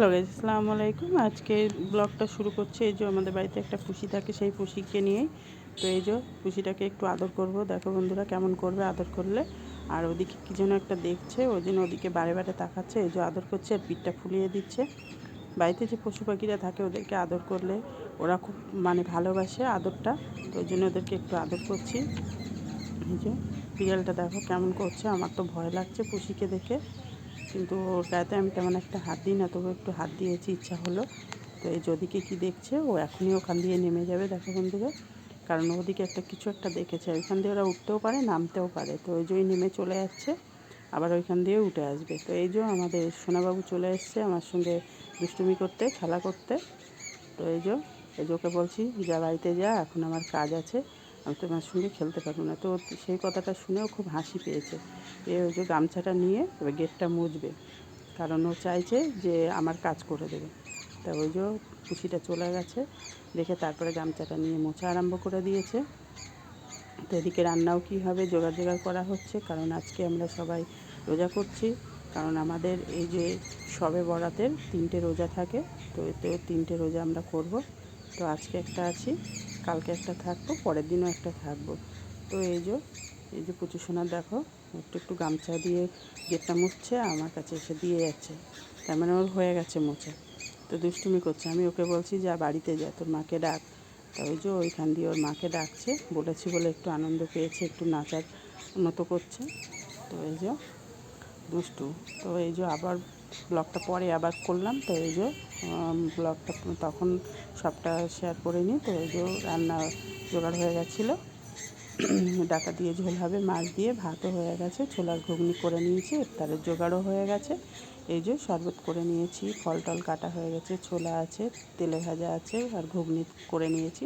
Hello guys আসসালামু আলাইকুম। আজকে ব্লগটা শুরু করছে। এই যে আমাদের বাড়িতে একটা পুষি থাকে, সেই পুষিকে নিয়েই তো এই যে পুষিটাকে একটু আদর করব। দেখো বন্ধুরা কেমন করবে আদর করলে। আর ওদিকে কী যেন একটা দেখছে ওই জন্য ওদিকে বারে বারে তাকাচ্ছে। এই যে আদর করছে আর পিঠটা ফুলিয়ে দিচ্ছে। বাড়িতে যে পশু পাখিরা থাকে, ওদেরকে আদর করলে ওরা খুব মানে ভালোবাসে আদরটা। তো ওই জন্য ওদেরকে একটু আদর করছি। এই যে বিড়ালটা দেখো কেমন করছে, আমার তো ভয় লাগছে পুষিকে দেখে। কিন্তু ওর গায়েতে আমি তেমন একটা হাত দিই না, তবু একটু হাত দিয়েছি, ইচ্ছা হলো। তো এই যদিকে কি দেখছে, ও এখনই ওখান দিয়ে নেমে যাবে দেখো বন্ধুরা কারণ ওদিকে একটা কিছু একটা দেখেছে ওইখান দিয়ে ওরা উঠতেও পারে, নামতেও পারে। তো ওই জন্যই নেমে চলে যাচ্ছে, আবার ওইখান দিয়ে উঠে আসবে। তো এই যে আমাদের সোনাবাবু চলে এসছে আমার সঙ্গে দুষ্টুমি করতে, খেলা করতে। তো এই যে এই যে ওকে বলছি, যা বাড়িতে যা, এখন আমার কাজ আছে। আমি তোমার সঙ্গে খেলতে পারব না। তো সেই কথাটা শুনেও খুব হাসি পেয়েছে। এ ওই যে গামছাটা নিয়ে এবার গেটটা মুছবে। কারণ ও চাইছে যে আমার কাজ করে দেবে। তা ওই যে খুশিটা চলে গেছে। দেখে তারপরে গামছাটা নিয়ে মোছা আরম্ভ করে দিয়েছে। তো এদিকে রান্নাও কী হবে জোগাড় জোগাড় করা হচ্ছে। কারণ আজকে আমরা সবাই রোজা করছি। কারণ আমাদের এই যে সবে বরাতের তিনটে রোজা থাকে, তো এতে তিনটে রোজা আমরা করব। তো আজকে একটা আছি। কালকে একটা থাকব, পরের দিনও একটা থাকব। তো এই যে এই যে পুচু সোনা দেখো, একটু একটু গামছা দিয়ে গেটটা মুছছে, আমার কাছে এসে দিয়ে যাচ্ছে। তার মানে ওর হয়ে গেছে মোছা তো দুষ্টুমি করছে। আমি ওকে বলছি, যা বাড়িতে যা, তোর মাকে ডাক। তা ওই যে ওইখান দিয়ে ওর মাকে ডাকছে, বলেছি বলে একটু আনন্দ পেয়েছে, একটু নাচার মতো করছে। তো এই যে দুষ্টু। তো এই যে আবার ব্লগটা পরে আবার করলাম, তো এই যে ব্লগটা তখন সবটা শেয়ার করে নিই, তো এই যে রান্না জোগাড় হয়ে গেছিল। ডাকা দিয়ে ঝোল হবে, মাছ দিয়ে ভাতও হয়ে গেছে, ছোলার ঘুগনি করে নিয়েছি, ইফতারের জোগাড়ও হয়ে গেছে। এই যে শরবত করে নিয়েছি, ফল টল কাটা হয়ে গেছে, ছোলা আছে, তেলে ভাজা আছে, আর ঘুগনি করে নিয়েছি।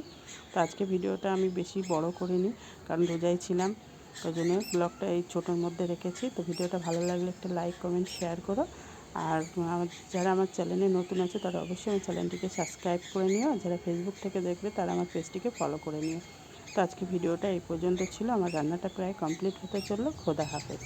তো আজকে ভিডিওটা আমি বেশি বড় করিনি, কারণ রোজাই ছিলাম। ওই জন্য ব্লগটা এই ছোটোর মধ্যে রেখেছি। তো ভিডিওটা ভালো লাগলে একটা লাইক কমেন্ট শেয়ার করো। আর যারা আমার চ্যানেলে নতুন আছে, তারা অবশ্যই আমার চ্যানেলটিকে সাবস্ক্রাইব করে নিও। আর যারা ফেসবুক থেকে দেখবে, তারা আমার পেজটিকে ফলো করে নিও। তো আজকে ভিডিওটা এই পর্যন্ত ছিল। আমার রান্নাটা প্রায় কমপ্লিট হতে চলল। খোদা হাফেজ।